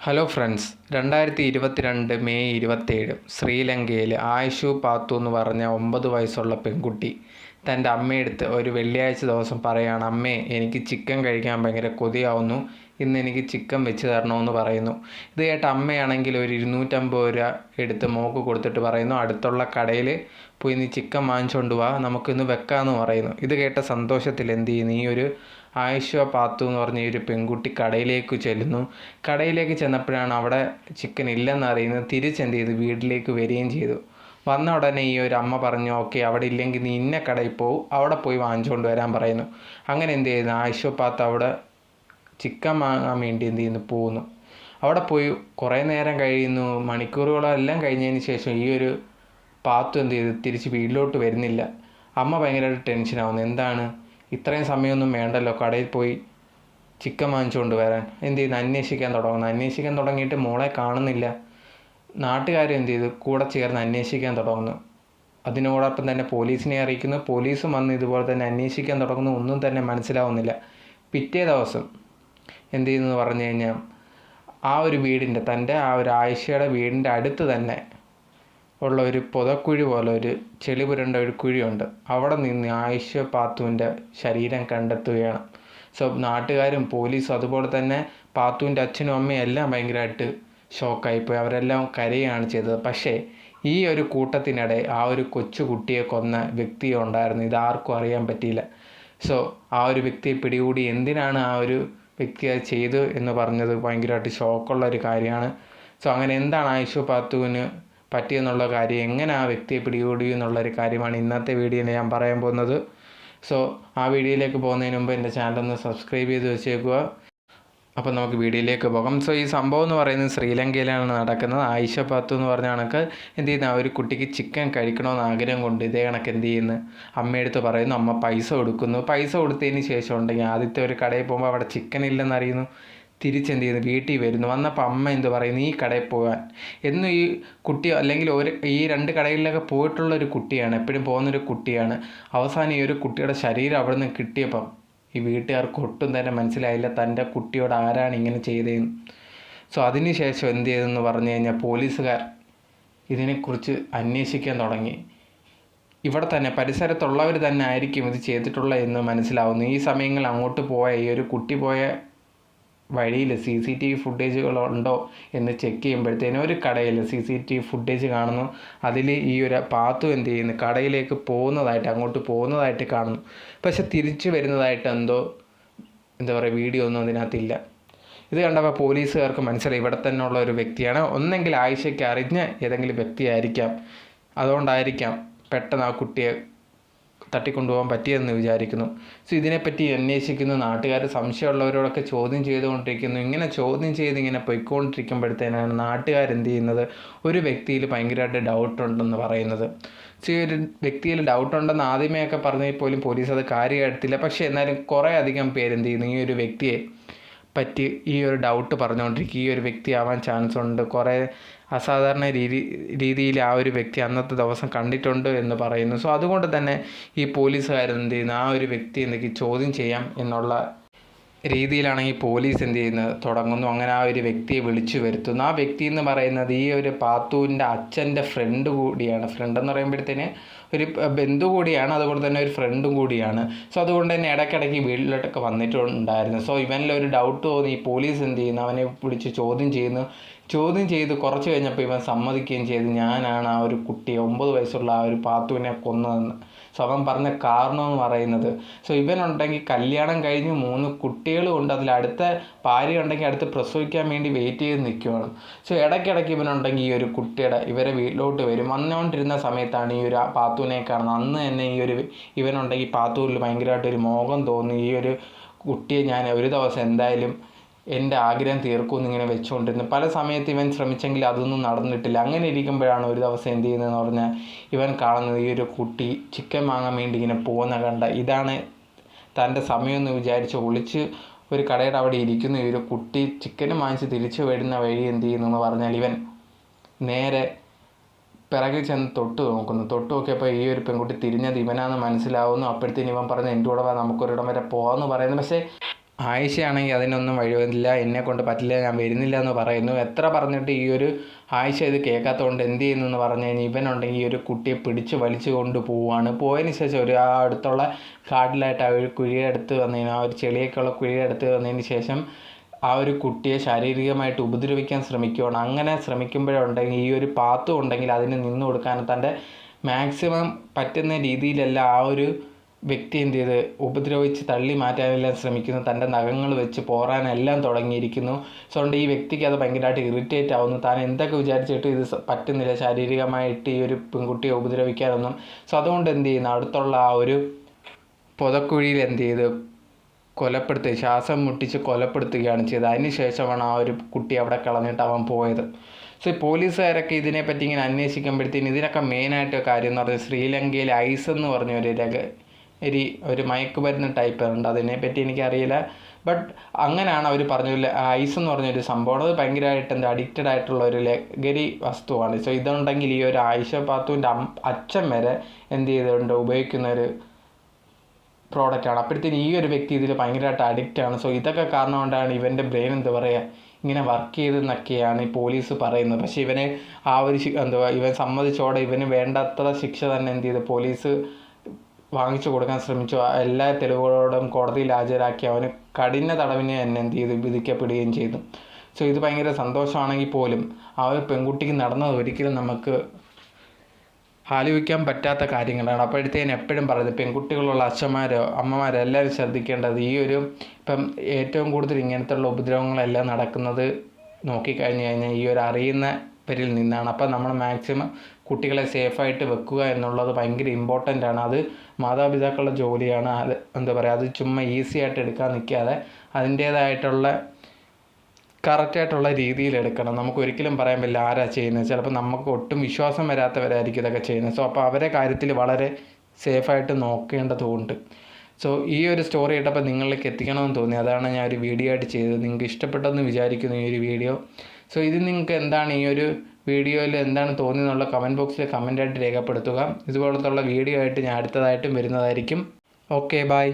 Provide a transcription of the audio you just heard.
Hello friends രണ്ടായിരത്തി ഇരുപത്തിരണ്ട് May ഇരുപത്തേഴ് ശ്രീലങ്കയിൽ ആയിഷു പാത്തു എന്ന് പറഞ്ഞ ഒമ്പത് വയസ്സുള്ള പെൺകുട്ടി തന്റെ അമ്മയെടുത്ത് ഒരു വെള്ളിയാഴ്ച ദിവസം പറയുകയാണ് അമ്മേ എനിക്ക് ചിക്കൻ കഴിക്കാൻ ഭയങ്കര കൊതിയാവുന്നു. ഇന്ന് എനിക്ക് ചിക്കൻ വെച്ച് തരണമെന്ന് പറയുന്നു. ഇത് കേട്ട അമ്മയാണെങ്കിൽ ഒരു ഇരുന്നൂറ്റമ്പത് രൂപ എടുത്ത് മോക്ക് കൊടുത്തിട്ട് പറയുന്നു അടുത്തുള്ള കടയിൽ പോയി നീ ചിക്കൻ വാങ്ങിച്ചുകൊണ്ട് വാ നമുക്കിന്ന് വെക്കാമെന്ന് പറയുന്നു. ഇത് കേട്ട സന്തോഷത്തിൽ എന്ത് ചെയ്യുന്നു ഈ ഒരു ആയിഷ പാത്തു എന്ന് പറഞ്ഞ ഈ ഒരു പെൺകുട്ടി കടയിലേക്ക് ചെല്ലുന്നു. കടയിലേക്ക് ചെന്നപ്പോഴാണ് അവിടെ ചിക്കൻ ഇല്ലെന്ന് അറിയുന്നത്. തിരിച്ചെന്ത് ചെയ്തു വീട്ടിലേക്ക് വരികയും ചെയ്തു. വന്ന ഉടനെ ഈ ഒരു അമ്മ പറഞ്ഞു ഓക്കെ അവിടെ ഇല്ലെങ്കിൽ നീ ഇന്ന കടയിൽ പോകും അവിടെ പോയി വാങ്ങിച്ചുകൊണ്ട് വരാൻ പറയുന്നു. അങ്ങനെ എന്ത് ചെയ്യുന്നു ആയിഷ പാത്ത് അവിടെ ചിക്കൻ വാങ്ങാൻ വേണ്ടി എന്ത് ചെയ്യുന്നു? പോകുന്നു അവിടെ പോയി കുറേ നേരം കഴിയുന്നു. മണിക്കൂറുകളെല്ലാം കഴിഞ്ഞതിന് ശേഷം ഈ ഒരു പാത്തു എന്ത് ചെയ്തു? തിരിച്ച് വീട്ടിലോട്ട് വരുന്നില്ല. അമ്മ ഭയങ്കരമായിട്ട് ടെൻഷനാവുന്നു. എന്താണ്? ഇത്രയും സമയമൊന്നും വേണ്ടല്ലോ. കടയിൽ പോയി ചിക്കൻ വാങ്ങിച്ചുകൊണ്ട് വരാൻ. എന്ത് ചെയ്യുന്നു അന്വേഷിക്കാൻ തുടങ്ങുന്നു. അന്വേഷിക്കാൻ തുടങ്ങിയിട്ട് മോളെ കാണുന്നില്ല. നാട്ടുകാരും എന്ത് ചെയ്തു? കൂടെ ചേർന്ന് അന്വേഷിക്കാൻ തുടങ്ങുന്നു. അതിനോടൊപ്പം തന്നെ പോലീസിനെ അറിയിക്കുന്നു. പോലീസും വന്ന് ഇതുപോലെ തന്നെ അന്വേഷിക്കാൻ തുടങ്ങുന്നു. ഒന്നും തന്നെ മനസ്സിലാവുന്നില്ല. പിറ്റേ ദിവസം എന്ത് ചെയ്യുന്നു പറഞ്ഞു കഴിഞ്ഞാൽ ആ ഒരു വീടിന്റെ തന്റെ ആ ഒരു ആയിഷയുടെ വീടിന്റെ അടുത്ത് തന്നെ ഉള്ള ഒരു പുതക്കുഴി പോലെ ഒരു ചെളി പുരണ്ട ഒരു കുഴിയുണ്ട്. അവിടെ നിന്ന് ആയിഷ പാത്തുവിന്റെ ശരീരം കണ്ടെത്തുകയാണ്. സോ നാട്ടുകാരും പോലീസും അതുപോലെ തന്നെ പാത്തുവിന്റെ അച്ഛനും അമ്മയും എല്ലാം ഭയങ്കരമായിട്ട് ഷോക്കായിപ്പോയി. അവരെല്ലാം കരയാണ് ചെയ്തത്. പക്ഷേ ഈ ഒരു കൂട്ടത്തിനിടെ ആ ഒരു കൊച്ചു കുട്ടിയെ കൊന്ന വ്യക്തി ഉണ്ടായിരുന്നു. ഇതാർക്കും അറിയാൻ പറ്റിയില്ല. സോ ആ ഒരു വ്യക്തിയെ പിടികൂടി എന്തിനാണ് ആ ഒരു വ്യക്തി അത് ചെയ്തു എന്ന് പറഞ്ഞത് ഭയങ്കരമായിട്ട് ഷോക്കുള്ള ഒരു കാര്യമാണ്. സോ അങ്ങനെ എന്താണ് ആയിഷു പാത്തുവിന് പറ്റിയെന്നുള്ള കാര്യം എങ്ങനെ ആ വ്യക്തിയെ പിടികൂടി എന്നുള്ളൊരു കാര്യമാണ് ഇന്നത്തെ വീഡിയോയിൽ ഞാൻ പറയാൻ പോകുന്നത്. സോ ആ വീഡിയോയിലേക്ക് പോകുന്നതിന് മുമ്പ് എന്റെ ചാനൽ ഒന്ന് സബ്സ്ക്രൈബ് ചെയ്ത് വെച്ചേക്കുക. അപ്പോൾ നമുക്ക് വീഡിയോയിലേക്ക് പോകാം. സോ ഈ സംഭവം എന്ന് പറയുന്നത് ശ്രീലങ്കയിലാണ് നടക്കുന്നത്. ആയിഷ പാത്തു എന്ന് പറഞ്ഞ കണക്ക് എന്ത് ചെയ്യുന്ന? ഒരു കുട്ടിക്ക് ചിക്കൻ കഴിക്കണമെന്ന് ആഗ്രഹം കൊണ്ട് ഇതേ കണക്ക് എന്ത് ചെയ്യുന്നു? അമ്മയെടുത്ത് പറയുന്നു അമ്മ പൈസ കൊടുക്കുന്നു. പൈസ കൊടുത്തതിന് ശേഷം ഉണ്ടെങ്കിൽ ആദ്യത്തെ ഒരു കടയിൽ പോകുമ്പോൾ അവിടെ ചിക്കൻ ഇല്ലെന്ന് അറിയുന്നു. തിരിച്ചെന്ത് ചെയ്യുന്നു വീട്ടിൽ വരുന്നു. വന്നപ്പോൾ അമ്മ എന്ത് പറയുന്നു? ഈ കടയിൽ പോകാൻ. എന്നും ഈ കുട്ടി അല്ലെങ്കിൽ ഒരു ഈ രണ്ട് കടകളിലൊക്കെ പോയിട്ടുള്ള ഒരു കുട്ടിയാണ് എപ്പോഴും പോകുന്നൊരു കുട്ടിയാണ്. അവസാനം ഈ ഒരു കുട്ടിയുടെ ശരീരം അവിടെ നിന്ന് കിട്ടിയപ്പം ഈ വീട്ടുകാർക്ക് ഒട്ടും തന്നെ മനസ്സിലായില്ല തന്റെ കുട്ടിയോട് ആരാണ് ഇങ്ങനെ ചെയ്തതെന്ന് സോ അതിനുശേഷം എന്ത് ചെയ്തെന്ന് പറഞ്ഞു കഴിഞ്ഞാൽ പോലീസുകാർ ഇതിനെക്കുറിച്ച് അന്വേഷിക്കാൻ തുടങ്ങി. ഇവിടെ തന്നെ പരിസരത്തുള്ളവർ തന്നെ ആയിരിക്കും ഇത് ചെയ്തിട്ടുള്ളത് എന്ന് മനസ്സിലാവുന്നു. ഈ സമയങ്ങളിൽ അങ്ങോട്ട് പോയ ഈ ഒരു കുട്ടി പോയ വഴിയിൽ സി സി ടി വി ഫുട്ടേജുകളുണ്ടോ എന്ന് ചെക്ക് ചെയ്യുമ്പോഴത്തേനും ഒരു കടയിൽ C C T V footage കാണുന്നു. അതിൽ ഈ ഒരു പാത്തു എന്ത് ചെയ്യുന്നു? കടയിലേക്ക് പോകുന്നതായിട്ട് അങ്ങോട്ട് പോകുന്നതായിട്ട് കാണുന്നു. പക്ഷെ തിരിച്ചു വരുന്നതായിട്ട് എന്തോ എന്താ പറയുക വീഡിയോ ഒന്നും അതിനകത്തില്ല. ഇത് കണ്ടപ്പോൾ പോലീസുകാർക്ക് മനസ്സിലായി. ഇവിടെ തന്നെ ഉള്ള ഒരു വ്യക്തിയാണ്. ഒന്നെങ്കിൽ ആയിഷയ്ക്ക് അറിഞ്ഞ ഏതെങ്കിലും വ്യക്തിയായിരിക്കാം. അതുകൊണ്ടായിരിക്കാം പെട്ടെന്ന് ആ കുട്ടിയെ തട്ടിക്കൊണ്ടുപോകാൻ പറ്റിയെന്ന് വിചാരിക്കുന്നു. സോ ഇതിനെപ്പറ്റി അന്വേഷിക്കുന്നു. നാട്ടുകാർ സംശയമുള്ളവരോടൊക്കെ ചോദ്യം ചെയ്തുകൊണ്ടിരിക്കുന്നു. ഇങ്ങനെ ചോദ്യം ചെയ്ത് ഇങ്ങനെ പൊയ്ക്കൊണ്ടിരിക്കുമ്പോഴത്തേനാണ് നാട്ടുകാരെന്ത് ചെയ്യുന്നത് ഒരു വ്യക്തിയിൽ ഭയങ്കരമായിട്ട് ഡൗട്ട് ഉണ്ടെന്ന് പറയുന്നത്. സോ ഒരു വ്യക്തിയിൽ ഡൗട്ട് ഉണ്ടെന്ന് ആദ്യമേയൊക്കെ പറഞ്ഞാൽ പോലും പോലീസ് അത് കാര്യമായിട്ടില്ല. പക്ഷേ എന്നാലും കുറേ അധികം പേരെന്ത് ചെയ്യുന്നു ഈ ഒരു വ്യക്തിയെ പറ്റി ഈ ഒരു ഡൗട്ട് പറഞ്ഞുകൊണ്ടിരിക്കുക ഈ ഒരു വ്യക്തി ആവാൻ ചാൻസ് ഉണ്ട്. കുറേ അസാധാരണ രീതി രീതിയിൽ ആ ഒരു വ്യക്തി അന്നത്തെ ദിവസം കണ്ടിട്ടുണ്ട് എന്ന് പറയുന്നു. സോ അതുകൊണ്ട് തന്നെ ഈ പോലീസുകാരെന്ത് ചെയ്യുന്നു? ആ ഒരു വ്യക്തി എന്തൊക്കെ ചോദ്യം ചെയ്യാം എന്നുള്ള രീതിയിലാണെങ്കിൽ പോലീസ് എന്ത് ചെയ്യുന്നത് തുടങ്ങുന്നു. അങ്ങനെ ആ ഒരു വ്യക്തിയെ വിളിച്ചു വരുത്തുന്നു. ആ വ്യക്തി എന്ന് പറയുന്നത് ഈ ഒരു പാത്തുവിന്റെ അച്ഛന്റെ ഫ്രണ്ട് കൂടിയാണ്. ഫ്രണ്ട് എന്ന് പറയുമ്പോഴത്തേന് ഒരു ബന്ധു കൂടിയാണ്. അതുപോലെ തന്നെ ഒരു ഫ്രണ്ടും കൂടിയാണ്. സോ അതുകൊണ്ട് തന്നെ ഇടയ്ക്കിടയ്ക്ക് വീട്ടിലോട്ടൊക്കെ വന്നിട്ടുണ്ടായിരുന്നു. സോ ഇവനിൽ ഒരു ഡൗട്ട് തോന്നി. പോലീസ് എന്ത് ചെയ്യുന്നു? അവനെ വിളിച്ച് ചോദ്യം ചെയ്യുന്നു. ചോദ്യം ചെയ്ത് കുറച്ച് കഴിഞ്ഞപ്പോൾ ഇവൻ സമ്മതിക്കുകയും ചെയ്ത്. ഞാനാണ് ആ ഒരു കുട്ടിയെ ഒമ്പത് വയസ്സുള്ള ആ ഒരു പാത്തുവിനെ കൊന്നതെന്ന്. സോ പറഞ്ഞ കാരണം എന്ന് പറയുന്നത്. സോ ഇവനുണ്ടെങ്കിൽ കല്യാണം കഴിഞ്ഞ് മൂന്ന് കുട്ടികളും ഉണ്ട്. അതിൽ അടുത്ത ഭാര്യ ഉണ്ടെങ്കിൽ അടുത്ത് പ്രസവിക്കാൻ വേണ്ടി വെയിറ്റ് ചെയ്ത് നിൽക്കുകയാണ് സോ ഇടയ്ക്കിടയ്ക്ക് ഇവനുണ്ടെങ്കിൽ ഈ ഒരു കുട്ടിയുടെ ഇവരെ വീട്ടിലോട്ട് വരും. വന്നുകൊണ്ടിരുന്ന സമയത്താണ് ഈ ഒരു പാത്തുവിനെ കാണുന്നത്. അന്ന് തന്നെ ഈ ഒരു ഇവനുണ്ടെങ്കിൽ പാത്തൂരിൽ ഭയങ്കരമായിട്ട് ഒരു മോഹം തോന്നി. ഈ ഒരു കുട്ടിയെ ഞാൻ ഒരു ദിവസം എന്തായാലും എന്റെ ആഗ്രഹം തീർക്കുമെന്ന് ഇങ്ങനെ വെച്ചുകൊണ്ടിരുന്നു. പല സമയത്ത് ഇവൻ ശ്രമിച്ചെങ്കിൽ അതൊന്നും നടന്നിട്ടില്ല. അങ്ങനെ ഇരിക്കുമ്പോഴാണ് ഒരു ദിവസം എന്ത് ചെയ്യുന്നതെന്ന് പറഞ്ഞാൽ ഇവൻ കാണുന്നത് ഈ ഒരു കുട്ടി ചിക്കൻ വാങ്ങാൻ വേണ്ടി ഇങ്ങനെ പോകുന്ന കണ്ട. ഇതാണ് തന്റെ സമയമെന്ന് വിചാരിച്ച് ഒളിച്ച് ഒരു കടയുടെ അവിടെ ഇരിക്കുന്ന ഈ ഒരു കുട്ടി ചിക്കൻ വാങ്ങിച്ച് തിരിച്ചു വരുന്ന വഴി എന്ത് ചെയ്യുന്നു എന്ന് പറഞ്ഞാൽ ഇവൻ നേരെ പിറകിൽ ചെന്ന് തൊട്ട് നോക്കുന്നു. തൊട്ട് നോക്കിയപ്പോൾ ഈ ഒരു പെൺകുട്ടി തിരിഞ്ഞത് ഇവനാണെന്ന് മനസ്സിലാവുന്നു. അപ്പോഴത്തേന് ഇവൻ പറഞ്ഞു എന്റെ കൂടെ വാ നമുക്കൊരിടം വരെ പോകാമെന്ന് പറയുന്നത് പക്ഷേ ആയിഷയാണെങ്കിൽ അതിനൊന്നും വഴിയില്ല എന്നെ കൊണ്ട് പറ്റില്ല ഞാൻ വരുന്നില്ല എന്ന് പറയുന്നു. എത്ര പറഞ്ഞിട്ട് ഈ ഒരു ആയിഷ ഇത് കേൾക്കാത്തതുകൊണ്ട് എന്ത് ചെയ്യുന്നു എന്ന് പറഞ്ഞു കഴിഞ്ഞാൽ ഇവനുണ്ടെങ്കിൽ ഈ ഒരു കുട്ടിയെ പിടിച്ച് വലിച്ചു കൊണ്ട് പോവുകയാണ് പോയതിന് ശേഷം ഒരു ആ അടുത്തുള്ള കാട്ടിലായിട്ട് ആ ഒരു കുഴിയെടുത്ത് വന്നതിന് ആ ഒരു ചെളിയൊക്കെയുള്ള കുഴിയെടുത്ത് വന്നതിന് ശേഷം ആ ഒരു കുട്ടിയെ ശാരീരികമായിട്ട് ഉപദ്രവിക്കാൻ ശ്രമിക്കുകയാണ് അങ്ങനെ ശ്രമിക്കുമ്പോഴുണ്ടെങ്കിൽ ഈ ഒരു പാത്തു ഉണ്ടെങ്കിൽ അതിന് നിന്ന് കൊടുക്കാൻ തന്റെ മാക്സിമം പറ്റുന്ന രീതിയിലല്ല ആ ഒരു വ്യക്തി എന്ത് ചെയ്ത്? ഉപദ്രവിച്ച് തള്ളി മാറ്റാനെല്ലാം ശ്രമിക്കുന്നു. തന്റെ നഖങ്ങൾ വെച്ച് പോറാനെല്ലാം തുടങ്ങിയിരിക്കുന്നു. സോ അതുകൊണ്ട് ഈ വ്യക്തിക്ക് അത് ഭയങ്കരമായിട്ട് ഇറിറ്റേറ്റ് ആവുന്നു. താൻ എന്തൊക്കെ വിചാരിച്ചിട്ട് ഇത് പറ്റുന്നില്ല. ശാരീരികമായിട്ട് ഈ ഒരു പെൺകുട്ടിയെ ഉപദ്രവിക്കാനൊന്നും. സോ അതുകൊണ്ട് എന്ത് ചെയ്യുന്നു? അടുത്തുള്ള ആ ഒരു പുതക്കുഴിയിൽ എന്ത് ചെയ്ത്? കൊലപ്പെടുത്തി ശ്വാസം മുട്ടിച്ച് കൊലപ്പെടുത്തുകയാണ് ചെയ്തത്. അതിന് ശേഷമാണ് ആ ഒരു കുട്ടി അവിടെ കളഞ്ഞിട്ട് അവൻ പോയത്. സോ പോലീസുകാരൊക്കെ ഇതിനെപ്പറ്റി ഇങ്ങനെ അന്വേഷിക്കുമ്പോഴത്തേന് ഇതിനൊക്കെ മെയിനായിട്ട് കാര്യം എന്ന് പറഞ്ഞാൽ ശ്രീലങ്കയിൽ ഐസ് എന്ന് പറഞ്ഞ ഒരു ഒരു ഒരു മയക്കുമരുന്ന് ടൈപ്പ് ഉണ്ട്. അതിനെപ്പറ്റി എനിക്കറിയില്ല. ബട്ട് അങ്ങനെയാണ് അവർ പറഞ്ഞു ഐസ് എന്ന് പറഞ്ഞൊരു സംഭവം. അത് ഭയങ്കരമായിട്ട് എന്താ അഡിക്റ്റഡ് ആയിട്ടുള്ള ഒരു ലഹരി വസ്തുവാണ്. സോ ഇതുണ്ടെങ്കിൽ ഈ ഒരു ആയിഷ പാത്തുവിന്റെ അച്ഛൻ വരെ എന്ത് ചെയ്തിട്ടുണ്ട് ഉപയോഗിക്കുന്ന ഒരു പ്രോഡക്റ്റാണ് അപ്പോഴത്തേന് ഈ ഒരു വ്യക്തി ഇതിൽ ഭയങ്കരമായിട്ട് ആണ്. സോ ഇതൊക്കെ കാരണം കൊണ്ടാണ് ഇവന്റെ ബ്രെയിൻ എന്താ പറയുക ഇങ്ങനെ വർക്ക് ചെയ്തെന്നൊക്കെയാണ് ഈ പോലീസ് പറയുന്നത്. പക്ഷേ ഇവനെ ആ ഒരു എന്താ ഇവൻ സമ്മതിച്ചോടെ ഇവന് വേണ്ടത്ര ശിക്ഷ തന്നെ എന്ത് ചെയ്ത്? പോലീസ് വാങ്ങിച്ചു കൊടുക്കാൻ ശ്രമിച്ചു. എല്ലാ തെളിവുകളോടും കോടതിയിൽ ഹാജരാക്കി അവന് കഠിന തടവിനെ തന്നെ എന്ത് ചെയ്തു? വിധിക്കപ്പെടുകയും ചെയ്തു. സോ ഇത് ഭയങ്കര സന്തോഷമാണെങ്കിൽ പോലും ആ ഒരു പെൺകുട്ടിക്ക് നടന്നത് ഒരിക്കലും നമുക്ക് ആലോചിക്കാൻ പറ്റാത്ത കാര്യങ്ങളാണ്. അപ്പോഴത്തേന് എപ്പോഴും പറയുന്നത് പെൺകുട്ടികളുള്ള അച്ഛന്മാരോ അമ്മമാരോ എല്ലാവരും ശ്രദ്ധിക്കേണ്ടത് ഈ ഒരു ഇപ്പം ഏറ്റവും കൂടുതൽ ഇങ്ങനത്തുള്ള ഉപദ്രവങ്ങളെല്ലാം നടക്കുന്നത് നോക്കിക്കഴിഞ്ഞ് കഴിഞ്ഞാൽ ഈ ഒരു അറിയുന്നവരിൽ നിന്നാണ്. അപ്പോൾ നമ്മൾ മാക്സിമം കുട്ടികളെ സേഫായിട്ട് വെക്കുക എന്നുള്ളത് ഭയങ്കര ഇമ്പോർട്ടന്റ് ആണ്. അത് മാതാപിതാക്കളുടെ ജോലിയാണ്. അത് എന്താ പറയുക അത് ചുമ്മാ ഈസി ആയിട്ട് എടുക്കാൻ നിൽക്കാതെ അതിന്റേതായിട്ടുള്ള കറക്റ്റായിട്ടുള്ള രീതിയിൽ എടുക്കണം. നമുക്ക് ഒരിക്കലും പറയാൻ പറ്റില്ല ആരാ ചെയ്യുന്നത്. ചിലപ്പോൾ നമുക്ക് ഒട്ടും വിശ്വാസം വരാത്തവരായിരിക്കും ഇതൊക്കെ ചെയ്യുന്നത്. സോ അപ്പോൾ അവരെ കാര്യത്തിൽ വളരെ സേഫായിട്ട് നോക്കേണ്ടതുകൊണ്ട് സോ ഈ ഒരു സ്റ്റോറി ഇട്ടപ്പോൾ നിങ്ങളിലേക്ക് എത്തിക്കണമെന്ന് തോന്നി. അതാണ് ഞാൻ ഒരു വീഡിയോ ആയിട്ട് ചെയ്തത്. നിങ്ങൾക്ക് ഇഷ്ടപ്പെട്ടെന്ന് വിചാരിക്കുന്നു ഈ ഒരു വീഡിയോ സോ ഇത് നിങ്ങൾക്ക് എന്താണ് ഈ ഒരു വീഡിയോയിൽ എന്താണ് തോന്നിയെന്നുള്ള കമന്റ് ബോക്സിൽ കമന്റായിട്ട് രേഖപ്പെടുത്തുക. ഇതുപോലത്തുള്ള വീഡിയോ ആയിട്ട് ഞാൻ അടുത്തതായിട്ടും വരുന്നതായിരിക്കും. Okay bye